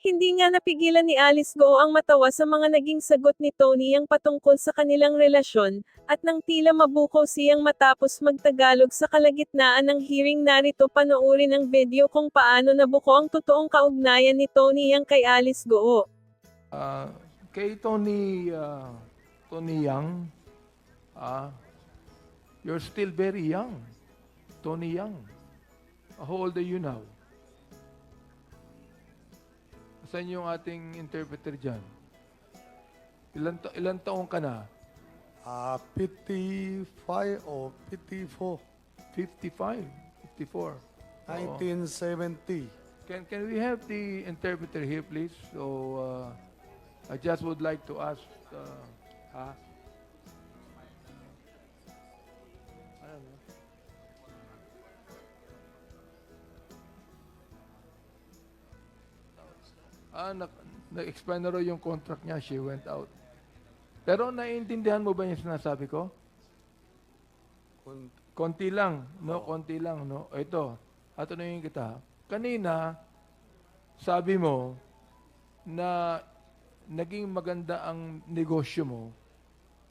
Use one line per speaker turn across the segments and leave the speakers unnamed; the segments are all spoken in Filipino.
Hindi nga napigilan ni Alice Go ang matawa sa mga naging sagot ni Tony ang patungkol sa kanilang relasyon, at nang tila mabuko siyang matapos magtagalog sa kalagitnaan ng hearing narito panoorin ang video kung paano nabuko ang totoong kaugnayan ni Tony ang kay Alice Go.
Ah, kay Tony ah, Tony Young, ah, you're still very young. Tony Young. How old are you now? Saan yung ating interpreter dyan? Ilan, ta- ilan taong ka na?
Uh, 55 or 54,
55, 54. Oo.
1970.
Can, can we have the interpreter here, please? So, uh, I just would like to ask, uh, ha? Ah, na, na-expire na raw yung contract niya. She went out. Pero naiintindihan mo ba yung sinasabi ko? Konti lang, no? Konti lang, no? Ito, tatanungin kita. Kanina, sabi mo na naging maganda ang negosyo mo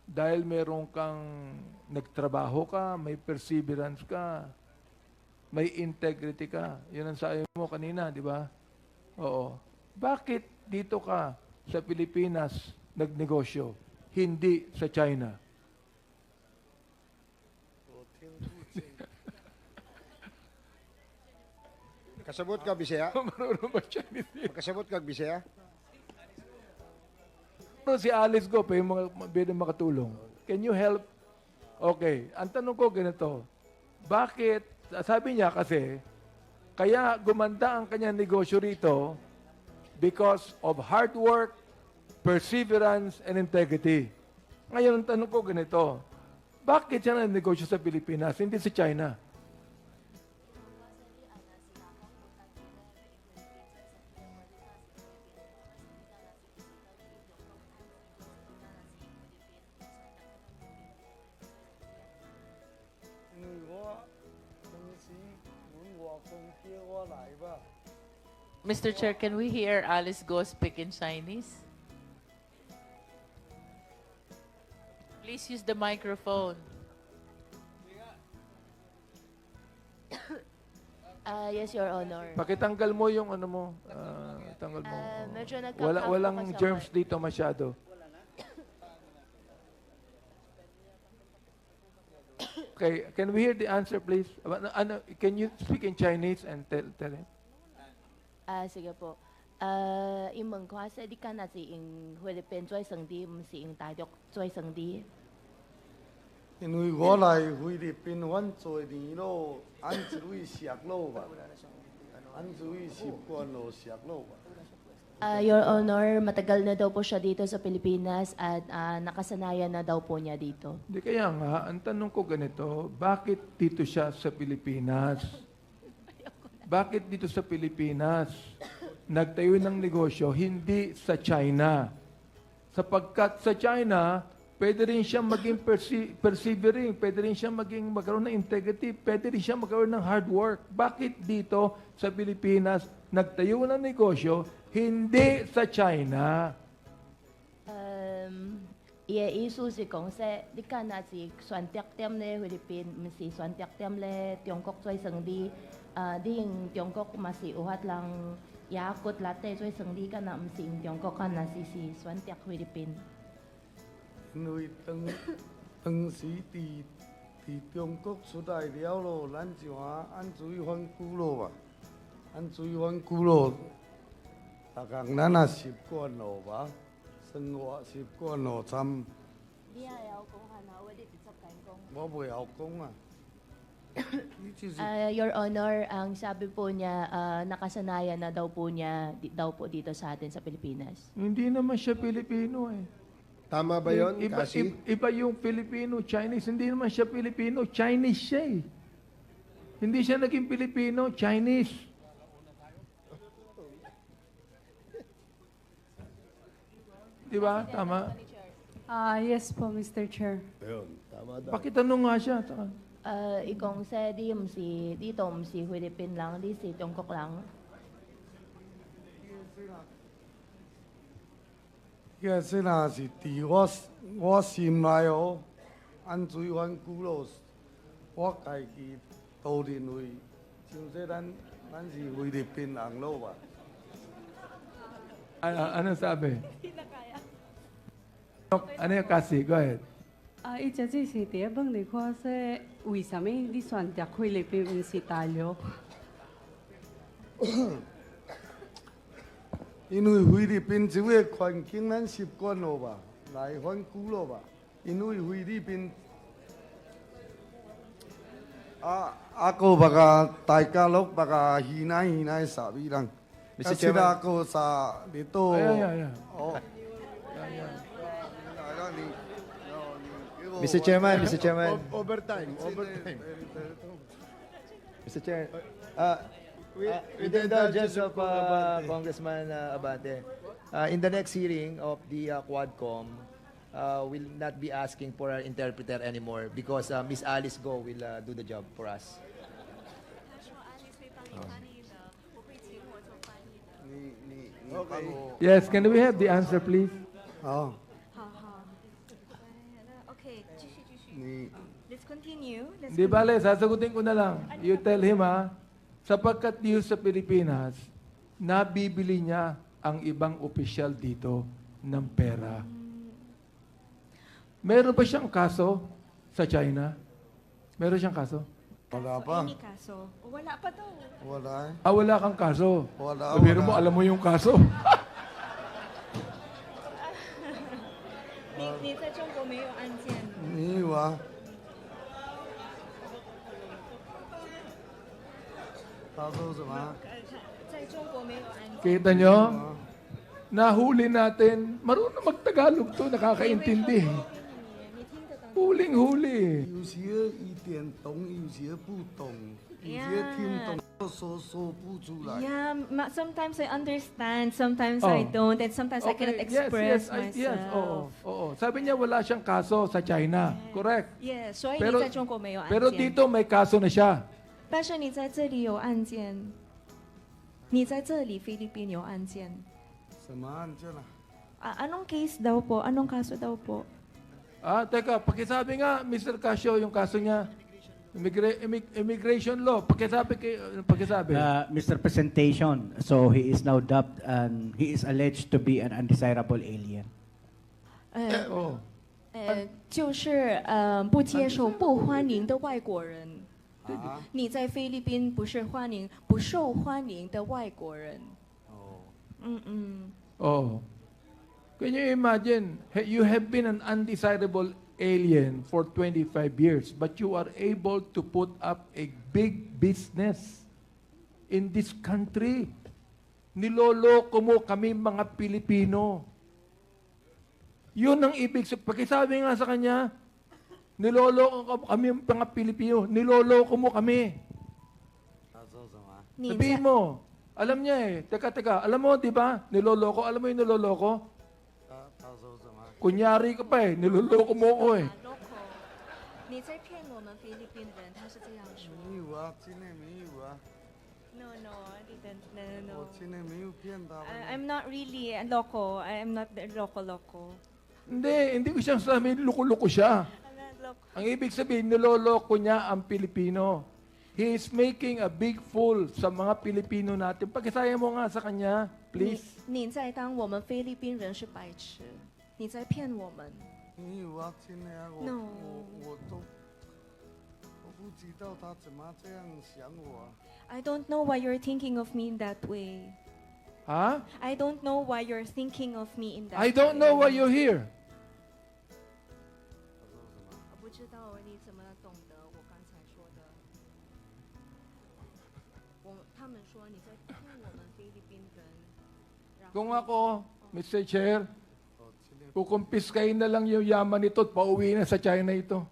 dahil meron kang nagtrabaho ka, may perseverance ka, may integrity ka. Yun ang sabi mo kanina, di ba? Oo. Bakit dito ka sa Pilipinas nagnegosyo, hindi sa China?
Kasabot ka, Bisaya?
Marunong ba Chinese?
Kasabot ka, Bisaya?
Pero si Alice ko, pa yung mga pwede makatulong. Can you help? Okay. Ang tanong ko ganito, bakit, sabi niya kasi, kaya gumanda ang kanyang negosyo rito because of hard work, perseverance, and integrity. Ngayon, ang tanong ko ganito, bakit siya negosyo sa Pilipinas, hindi sa China?
Mr. Chair, can we hear Alice Go speak in Chinese? Please use the microphone.
Ah, yes, Your Honor.
Pakitanggal mo yung ano mo, ah, tanggal mo.
Ah, medyo nagka-crack
Wala, walang germs dito masyado. Okay, can we hear the answer, please? Ano, ano, can you speak in Chinese and tell, tell him?
Ah, sige po. Ah, 英文话说，你今日是用菲律宾做生意，唔是用大陆做生意。
因为我来菲律宾阮做年咯，按一位石路吧，按一位习惯咯石路吧。
Ah, Your Honor, matagal na daw po siya dito sa Pilipinas at ah, nakasanayan na daw po niya dito.
Hindi kaya nga, ang tanong ko ganito, bakit dito siya sa Pilipinas? Bakit dito sa Pilipinas? Nagtayo ng negosyo, hindi sa China. Sapagkat sa China, pwede rin siya maging perse- persevering, pwede rin siya maging magkaroon ng integrity, pwede rin siya magkaroon ng hard work. Bakit dito sa Pilipinas, nagtayo ng negosyo, hindi sa China?
Um, 伊嘅意思是讲说，你今日是选择点咧菲律宾，唔是选择点咧中国做生意。 啊，你用中国嘛是有法让雅骨拉底做生意，干那唔是用中国，干那是是选择菲律宾。
因为当当时伫伫中国出来了咯，咱就啊按主意翻古咯嘛，按主意翻古咯，大家咱也习惯咯吧，生活习惯咯，参。
你也会晓讲汉话，你直接讲。
我袂晓讲啊。
Ah, Your Honor, ang sabi po niya, ah, nakasanayan na daw po niya, di- daw po dito sa atin sa Pilipinas.
Hindi naman siya Pilipino eh.
Tama ba yon,
Iba,
Kasi?
iba yung Filipino, Chinese. Hindi naman siya Pilipino, Chinese siya eh. Hindi siya naging Pilipino, Chinese. Di ba? Tama.
Ah, yes po, Mr. Chair.
Ayun, tama daw.
Pakitanong nga siya. Taka.
呃，伊讲说，你毋是，你都毋是菲律宾人，你是中国人。
迄个说那是伫我我心内哦，按最远古老，我家己都认为，像说咱咱是菲律宾人喽吧。
安安尼啥物？安尼假设过。
啊，伊只只是第一问你看说，为什么你选择菲律宾毋是大陆？
因为菲律宾这个环境咱习惯了吧，来反久了吧。因为菲律宾啊啊个别个大家乐别个稀奶稀奶傻逼人
，Mr.
啊其他个啥你都
Ayan, ayan, ayan.
哦。
Mr. Chairman, Mr. Chairman,
O- overtime, overtime.
Mr. Chair. Uh,
With-
uh,
with
with
the
the indulgence
indulgence
of
of
uh,
Abante.
Congressman uh, Abante, uh, in the next hearing of the uh, Quadcom, uh, will not be asking for an interpreter anymore because uh, Miss Alice Go will uh, do the job for us.
你你你帮我
Yes, can we have the answer, please?
啊，
continue. Let's
Di bale, sasagutin ko na lang. You tell him ha, sapagkat dito sa Pilipinas, nabibili niya ang ibang opisyal dito ng pera. Meron ba siyang kaso sa China? Meron siyang kaso?
wala
Kaso,
pa,
any kaso. Wala pa daw.
wala eh.
Ah, wala kang kaso.
Wala,
Pero
wala.
mo, alam mo yung kaso.
你你在中国没有案件？
没 有啊。他说什么？
在中国没有案件。
Kita nyo? Nahuli natin. Marunong magtagalog to, nakakaintindi.
你听得懂？
Huling-huli.
有些一点懂，有些不懂，有些听懂说说不出来。
Yeah, ma- sometimes I understand, sometimes
Oh.
I don't, and sometimes I cannot express
yes, yes, I-
myself.
yes, oo, oo. Sabi niya wala siyang kaso sa China. Correct.
Yeah, 所以
Pero-
你在中国没有案件。
Pero dito may kaso na siya.
但是你在这里有案件，你在这里菲律宾有案件。
什么案件啊？
Ah, anong case daw po? Anong kaso daw po?
Ah, teka, pakisabi nga, Mr. Casio, yung kaso niya. Immigra- immig- immigration law. Pakisabi kay, ano pakisabi.
Uh, Mr. Presentation, so he is now dubbed and he is alleged to be an undesirable alien.
呃
oh.
呃，就是呃不接受、不欢迎的外国人。
啊？
你在菲律宾不是欢迎、不受欢迎的外国人。
哦，
嗯嗯，
Oh. Can you imagine, he- you have been an undesirable alien for 25 years, but you are able to put up a big business in this country. Niloloko mo kami mga Pilipino. Yun ang ibig sabihin. Pakisabi nga sa kanya, niloloko ka- kami mga Pilipino. Niloloko mo kami.
他说什么？
你
Sabihin
在
mo, alam niya eh. Teka, teka, alam mo, di ba? Niloloko. Alam mo yung niloloko?
他他说什么？
Kunyari ka pa eh. Niloloko mo ko eh.
啊 local，你在骗我们菲律宾人，他是这样说。
没有啊，真的没有啊，
No no, I didn't. No no
我真的没有骗他们。
I, I'm not really a loco. I am not the loco loco.
Hindi, hindi ko siyang sabi, loko-loko siya.
I'm not loco.
Ang ibig sabihin, niloloko niya ang Pilipino. He is making a big fool sa mga Pilipino natin. Pagkisaya mo nga sa kanya, please.
你你在当我们菲律宾人是白痴，你在骗我们。
没有啊，真的啊，我
No
我我都我不知道他怎么这样想我啊。
I don't know why you're thinking of me in that way.
Ha?
I don't know why you're thinking of me in that
I don't know why
way.
you're here.
我不知道你怎么懂得我刚才说的。我他们说你在骗我们菲律宾人。然后
Kung ako, Mr. Chair, kukumpiskain na lang yung yaman nito at pauwi na sa China ito.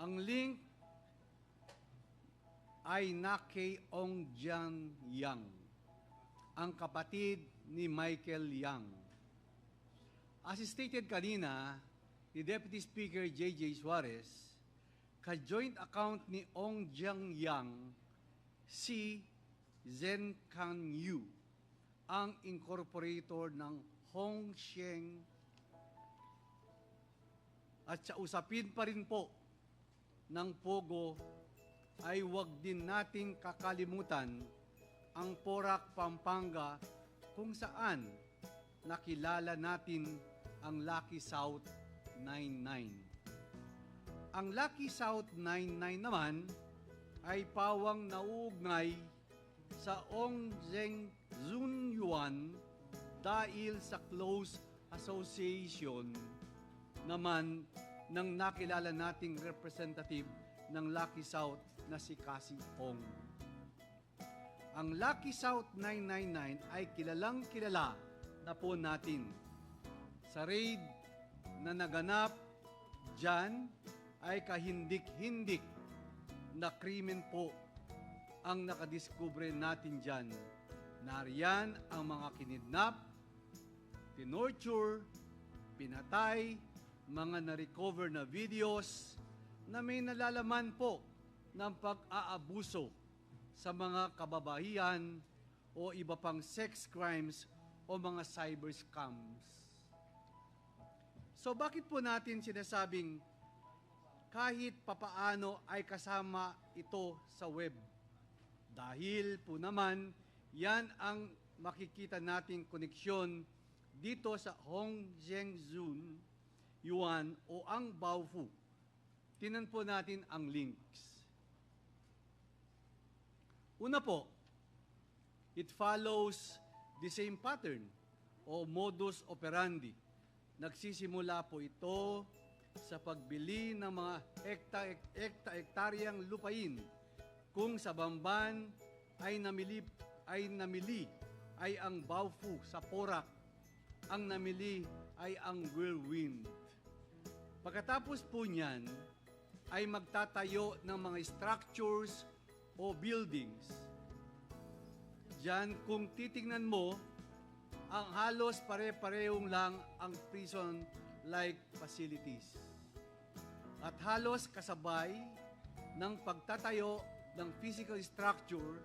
Ang link ay na kay Ong Jan Yang, ang kapatid ni Michael Yang. as stated kanina, ni Deputy Speaker J.J. Suarez, ka-joint account ni Ong Jiang Yang si Zen Kan Yu, ang incorporator ng Hong Sheng at sa usapin pa rin po ng Pogo ay wag din nating kakalimutan ang Porac, Pampanga kung saan nakilala natin ang Lucky South 99. Ang Lucky South 99 naman ay pawang nauugnay sa Ong Zheng Zun Yuan dahil sa close association naman ng nakilala nating representative ng Lucky South na si Cassie Ong. Ang Lucky South 999 ay kilalang kilala na po natin. Sa raid na naganap dyan ay kahindik-hindik na krimen po ang nakadiskubre natin dyan. Nariyan ang mga kinidnap, tinorture, pinatay, mga na-recover na videos na may nalalaman po ng pag-aabuso sa mga kababahian o iba pang sex crimes o mga cyber scams. So bakit po natin sinasabing kahit papaano ay kasama ito sa web? Dahil po naman, yan ang makikita nating koneksyon dito sa Hong Zhengzun Yuan o ang Baofu. Tinan po natin ang links. Una po, it follows the same pattern o modus operandi. Nagsisimula po ito sa pagbili ng mga hekta-hektaryang lupain kung sa Bamban ay namili ay namili ay ang Baofu sa Porac. Ang namili ay ang whirlwind. Pagkatapos po niyan, ay magtatayo ng mga structures o buildings. Diyan, kung titingnan mo, ang halos pare-parehong lang ang prison-like facilities. At halos kasabay ng pagtatayo ng physical structure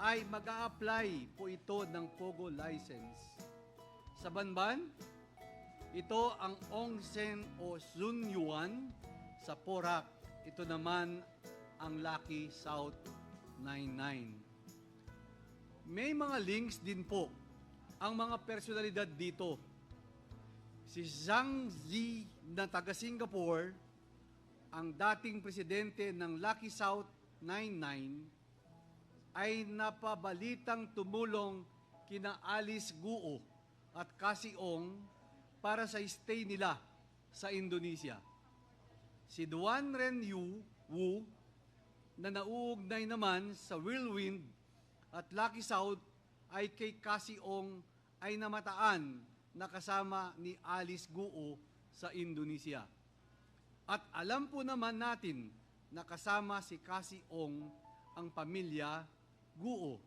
ay mag apply po ito ng POGO license. Sa Banban, ito ang Ongsen o Sun Yuan sa Porac. Ito naman ang Lucky South 99. May mga links din po ang mga personalidad dito. Si Zhang Zi na taga Singapore, ang dating presidente ng Lucky South 99, ay napabalitang tumulong kina Alice Guo at Cassie Ong para sa stay nila sa Indonesia. Si Duan Ren Yu Wu na nauugnay naman sa Whirlwind at Lucky South ay kay Cassie Ong ay namataan na kasama ni Alice Guo sa Indonesia. At alam po naman natin na kasama si Cassie Ong ang pamilya Guo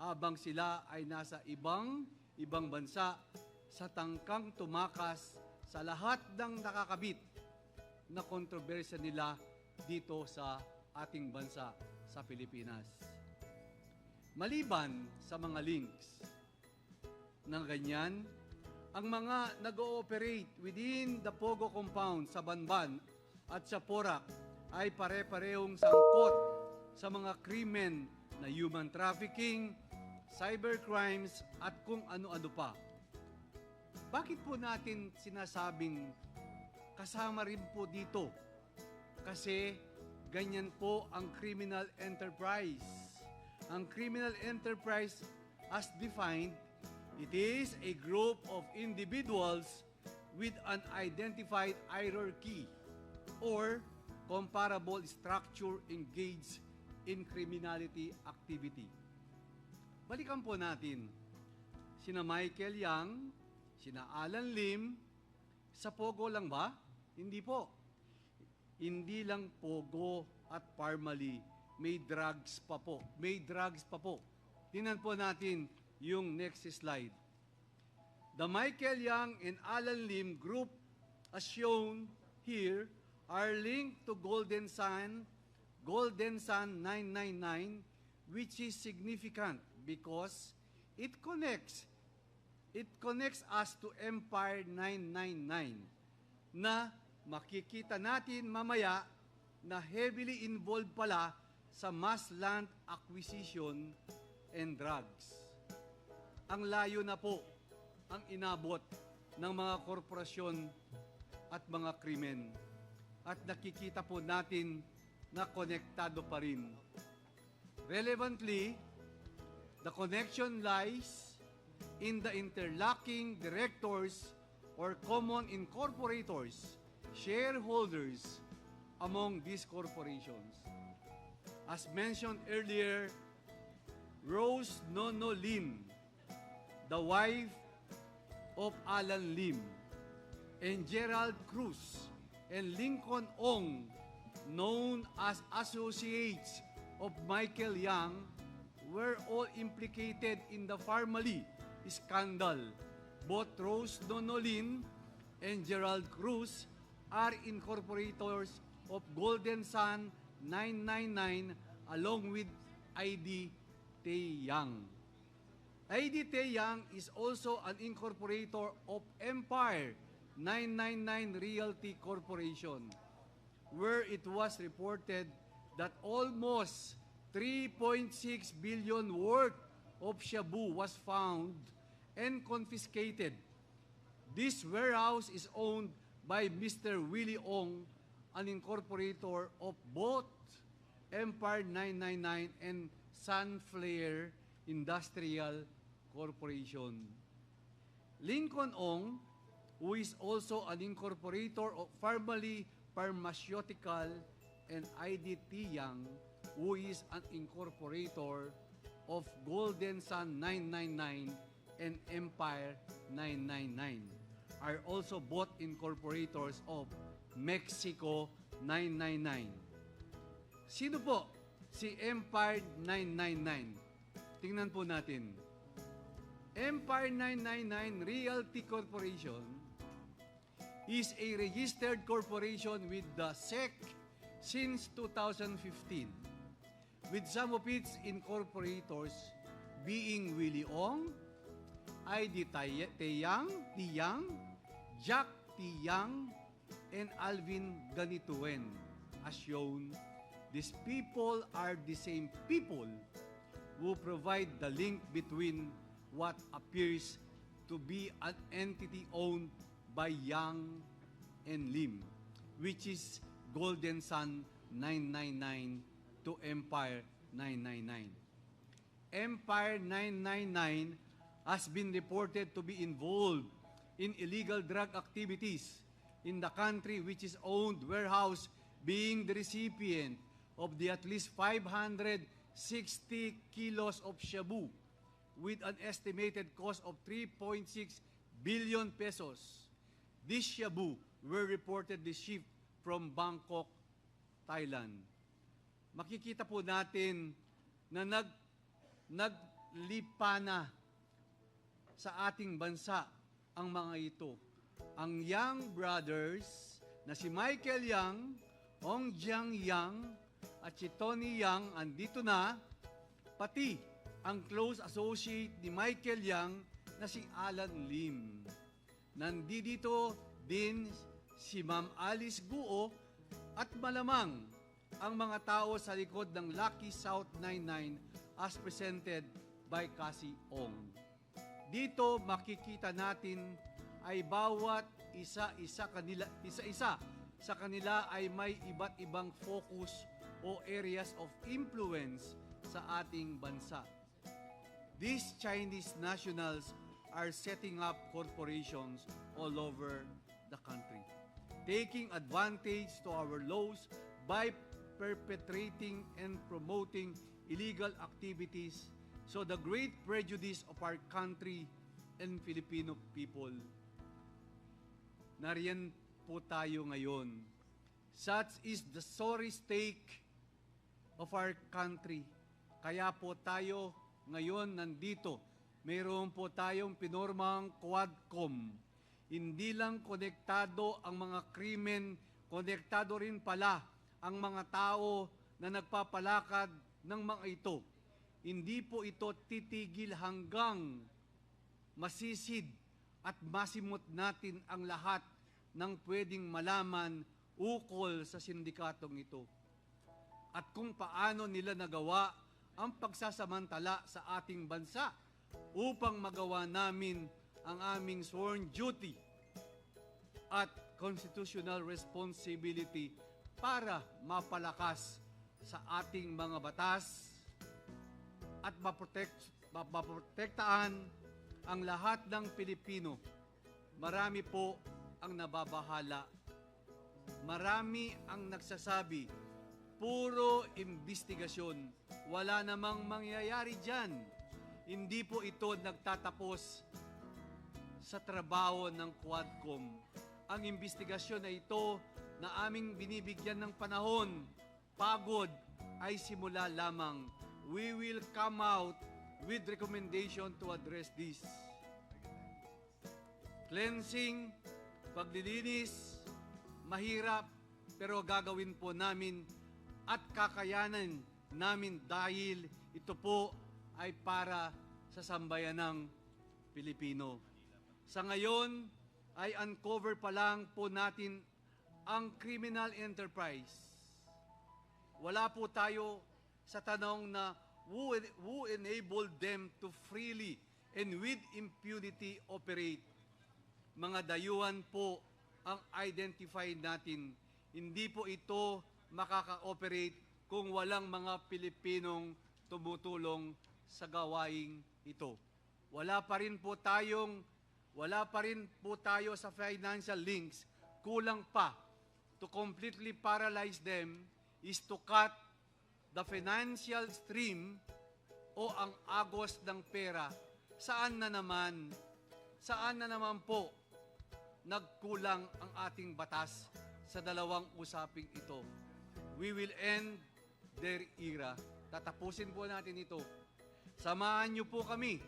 abang sila ay nasa ibang ibang bansa sa tangkang tumakas sa lahat ng nakakabit na kontrobersya nila dito sa ating bansa sa Pilipinas. Maliban sa mga links ng ganyan, ang mga nag-ooperate within the Pogo compound sa Banban at sa Porac ay pare-parehong sangkot sa mga krimen na human trafficking, cybercrimes at kung ano-ano pa. Bakit po natin sinasabing kasama rin po dito? Kasi ganyan po ang criminal enterprise. Ang criminal enterprise as defined, it is a group of individuals with an identified hierarchy or comparable structure engaged in criminality activity. Balikan po natin sina Michael Yang, sina Alan Lim, sa Pogo lang ba? Hindi po. Hindi lang Pogo at Parmali, may drugs pa po. May drugs pa po. Tingnan po natin yung next slide. The Michael Young and Alan Lim group, as shown here, are linked to Golden Sun, Golden Sun 999, which is significant because it connects it connects us to Empire 999 na makikita natin mamaya na heavily involved pala sa mass land acquisition and drugs. Ang layo na po ang inabot ng mga korporasyon at mga krimen. At nakikita po natin na konektado pa rin. Relevantly, the connection lies in the interlocking directors or common incorporators, shareholders among these corporations. As mentioned earlier, Rose Nono Lim, the wife of Alan Lim, and Gerald Cruz and Lincoln Ong, known as associates of Michael Young, were all implicated in the Farmally scandal. Both Rose Donolin and Gerald Cruz are incorporators of Golden Sun 999 along with ID Tae Young. ID Tae Young is also an incorporator of Empire 999 Realty Corporation, where it was reported that almost 3.6 billion worth of shabu was found and confiscated. This warehouse is owned by Mr. Willie Ong, an incorporator of both Empire 999 and Sunflare Industrial Corporation. Lincoln Ong, who is also an incorporator of Pharmaly Pharmaceutical and IDT Young, who is an incorporator of Golden Sun 999 and Empire 999, are also both incorporators of Mexico 999. Sino po si Empire 999? Tingnan po natin. Empire 999 Realty Corporation is a registered corporation with the SEC since 2015, with some of its incorporators being Willie Ong, ID Teyang, Tiyang, Jack Tiyang, and Alvin Ganituen. As shown, these people are the same people who provide the link between what appears to be an entity owned by Yang and Lim, which is Golden Sun 999 to Empire 999. Empire 999 has been reported to be involved in illegal drug activities in the country which is owned warehouse being the recipient of the at least 560 kilos of shabu with an estimated cost of 3.6 billion pesos. This shabu were reportedly shipped from Bangkok, Thailand. Makikita po natin na nag naglipa na sa ating bansa ang mga ito. Ang Yang Brothers na si Michael Yang, Ong Jiang Yang, at si Tony Yang andito na, pati ang close associate ni Michael Yang na si Alan Lim. Nandito din si Ma'am Alice Guo at malamang ang mga tao sa likod ng Lucky South 99 as presented by Cassie Ong. Dito makikita natin ay bawat isa-isa kanila isa-isa sa kanila ay may iba't ibang focus o areas of influence sa ating bansa. These Chinese nationals are setting up corporations all over the country, taking advantage to our laws by perpetrating and promoting illegal activities so the great prejudice of our country and Filipino people. Nariyan po tayo ngayon. Such is the sorry stake of our country. Kaya po tayo ngayon nandito mayroon po tayong pinormang Quadcom. Hindi lang konektado ang mga krimen, konektado rin pala ang mga tao na nagpapalakad ng mga ito. Hindi po ito titigil hanggang masisid at masimot natin ang lahat ng pwedeng malaman ukol sa sindikatong ito. At kung paano nila nagawa ang pagsasamantala sa ating bansa upang magawa namin ang aming sworn duty at constitutional responsibility para mapalakas sa ating mga batas at maprotect, maprotektaan ang lahat ng Pilipino. Marami po ang nababahala. Marami ang nagsasabi, puro investigasyon. Wala namang mangyayari dyan. Hindi po ito nagtatapos sa trabaho ng Quadcom. Ang investigasyon na ito na aming binibigyan ng panahon, pagod, ay simula lamang. We will come out with recommendation to address this. Cleansing, paglilinis, mahirap, pero gagawin po namin at kakayanan namin dahil ito po ay para sa sambayanang Pilipino. Sa ngayon ay uncover pa lang po natin ang criminal enterprise. Wala po tayo sa tanong na who, who enabled them to freely and with impunity operate. Mga dayuhan po ang identify natin. Hindi po ito makaka-operate kung walang mga Pilipinong tumutulong sa gawaing ito. Wala pa rin po tayong wala pa rin po tayo sa financial links. Kulang pa to completely paralyze them is to cut the financial stream o ang agos ng pera. Saan na naman, saan na naman po nagkulang ang ating batas sa dalawang usaping ito. We will end their era. Tatapusin po natin ito. Samahan niyo po kami,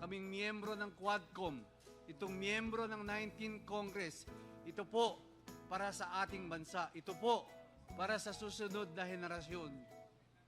kaming miyembro ng Quadcom, itong miyembro ng 19th Congress. Ito po para sa ating bansa. Ito po para sa susunod na henerasyon.